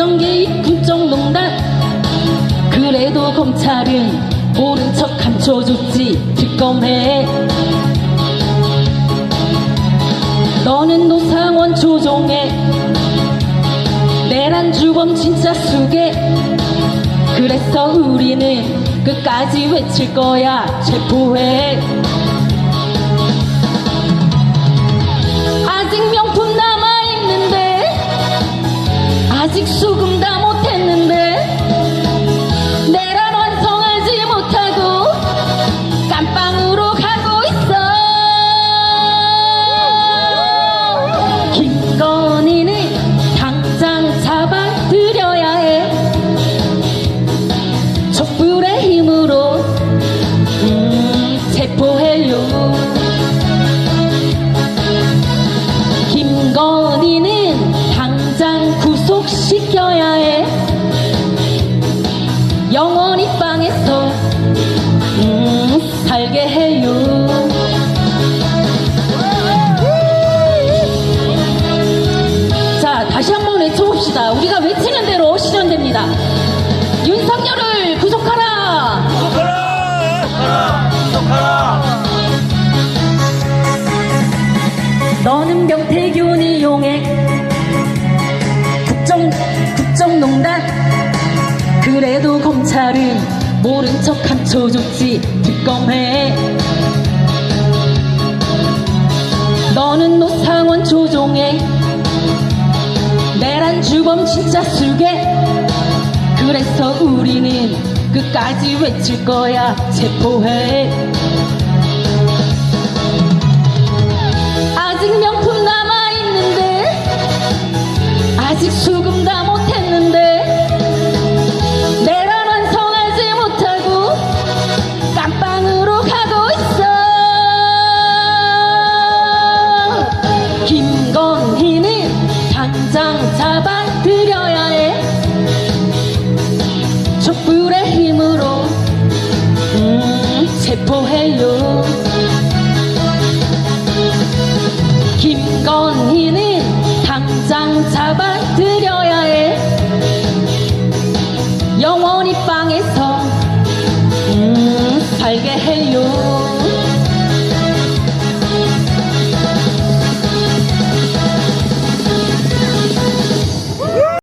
국정개입 국정농단. 그래도 검찰은 모른 척 감춰줬지. 특검해 너는 노상원 조종해 내란 주범 진짜 수게 그래서 우리는 끝까지 외칠 거야. 체포해. 아직 명품 영원히 빵에서 음, 살게 해요 자 다시 한번 외쳐봅시다 우리가 외치는 대로 실현됩니다 윤석열을 구속하라 구속하라! 구속하라! 너는 명태균 이 용해 국정 국정농단 검찰은 모른 척 감춰줬지 특검해 너는 노상원 조종해 내란 주범 진짜 수게 그래서 우리는 끝까지 외칠 거야 체포해 잡아들여야 해. 영원히 빵에서 음, 살게 해요